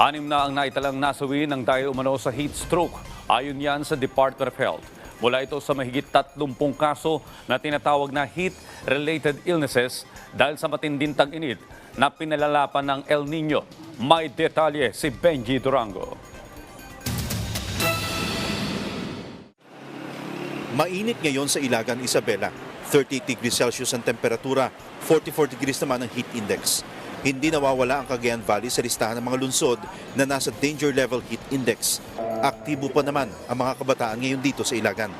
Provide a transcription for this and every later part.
Anim na ang naitalang nasawi ng dahil umano sa heat stroke. Ayon yan sa Department of Health. Mula ito sa mahigit 30 kaso na tinatawag na heat-related illnesses dahil sa matinding tag-init na pinalalapan ng El Nino. May detalye si Benji Durango. Mainit ngayon sa Ilagan, Isabela. 38 degrees Celsius ang temperatura, 44 degrees naman ang heat index. Hindi nawawala ang Cagayan Valley sa listahan ng mga lungsod na nasa danger level heat index. Aktibo pa naman ang mga kabataan ngayon dito sa Ilagan.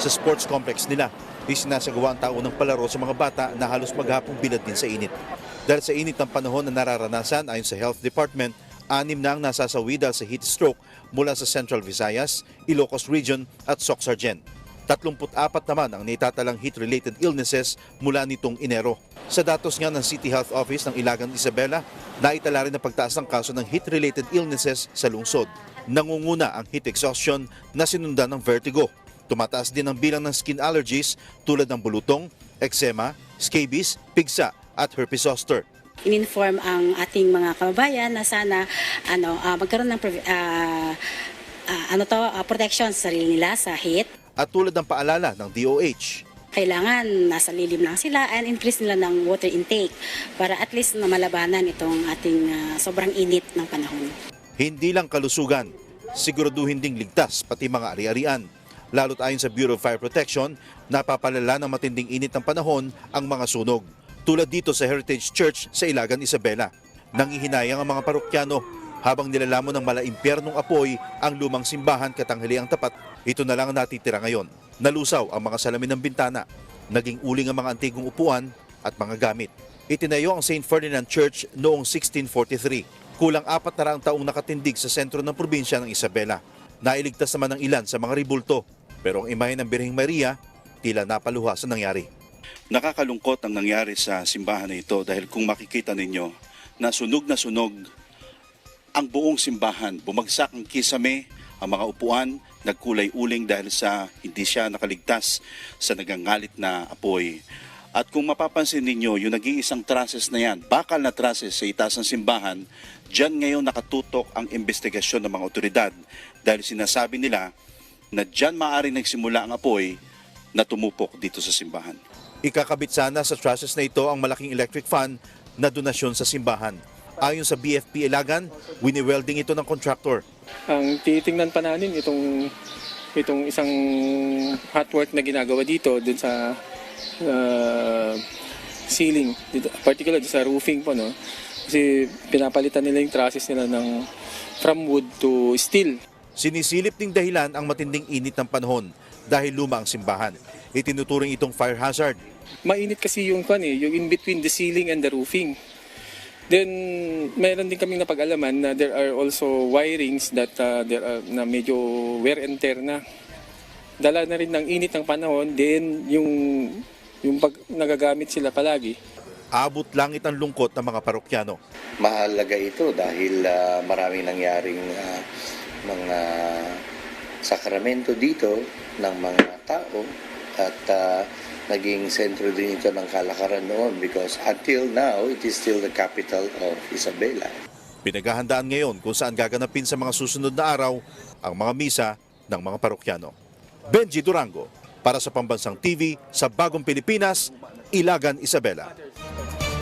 Sa sports complex nila, isinasagawa ang tao ng palaro sa mga bata na halos maghapong bilad din sa init. Dahil sa init ng panahon na nararanasan ayon sa Health Department, anim na ang nasasawi dahil sa heat stroke mula sa Central Visayas, Ilocos Region at Soxargen. 34 naman ang naitatalang heat-related illnesses mula nitong Enero. Sa datos nga ng City Health Office ng Ilagan Isabela, naitala rin ang pagtaas ng kaso ng heat-related illnesses sa lungsod. Nangunguna ang heat exhaustion na sinundan ng vertigo. Tumataas din ang bilang ng skin allergies tulad ng bulutong, eczema, scabies, pigsa at herpes zoster. in-inform ang ating mga kababayan na sana ano ah, magkaroon ng ah, ah, ano to ah, protection sa sarili nila sa heat. At tulad ng paalala ng DOH, Kailangan nasa lilim lang sila and increase nila ng water intake para at least na malabanan itong ating ah, sobrang init ng panahon. Hindi lang kalusugan, siguraduhin ding ligtas pati mga ari-arian. Lalo't ayon sa Bureau of Fire Protection, napapalala ng matinding init ng panahon ang mga sunog. Tulad dito sa Heritage Church sa Ilagan, Isabela. Nangihinayang ang mga parokyano habang nilalamon ng malaimpyernong apoy ang lumang simbahan katanghaliang tapat. Ito na lang ang natitira ngayon. Nalusaw ang mga salamin ng bintana. Naging uling ang mga antigong upuan at mga gamit. Itinayo ang St. Ferdinand Church noong 1643. Kulang apat na raang taong nakatindig sa sentro ng probinsya ng Isabela. Nailigtas naman ng ilan sa mga ribulto. Pero ang imahe ng Birheng Maria, tila napaluha sa nangyari. Nakakalungkot ang nangyari sa simbahan na ito dahil kung makikita ninyo na sunog na sunog ang buong simbahan. Bumagsak ang kisame, ang mga upuan, nagkulay uling dahil sa hindi siya nakaligtas sa nagangalit na apoy. At kung mapapansin ninyo, yung nag-iisang trases na yan, bakal na trases sa itaas ng simbahan, dyan ngayon nakatutok ang investigasyon ng mga otoridad dahil sinasabi nila na dyan maaari nagsimula ang apoy na tumupok dito sa simbahan. Ikakabit sana sa trusses na ito ang malaking electric fan na donasyon sa simbahan. Ayon sa BFP Ilagan, wini-welding ito ng contractor. Ang titingnan pa namin itong itong isang hot work na ginagawa dito dun sa uh, ceiling, dito, particular sa roofing po no. Kasi pinapalitan nila yung trusses nila ng from wood to steel. Sinisilip ding dahilan ang matinding init ng panahon dahil luma ang simbahan. Itinuturing itong fire hazard. Mainit kasi yung kan eh, yung in between the ceiling and the roofing. Then mayroon din kaming napag-alaman na there are also wirings that uh, there are, na medyo wear and tear na. Dala na rin ng init ng panahon, then yung yung pag nagagamit sila palagi, Abot langit ang lungkot ng mga parokyano. mahalaga ito dahil ah, maraming nangyaring ah, mga sakramento dito ng mga tao at ah, naging sentro din ito ng kalakaran noon because until now it is still the capital of Isabela. Pinaghahandaan ngayon kung saan gaganapin sa mga susunod na araw ang mga misa ng mga parokyano. Benji Durango para sa Pambansang TV sa Bagong Pilipinas, Ilagan, Isabela.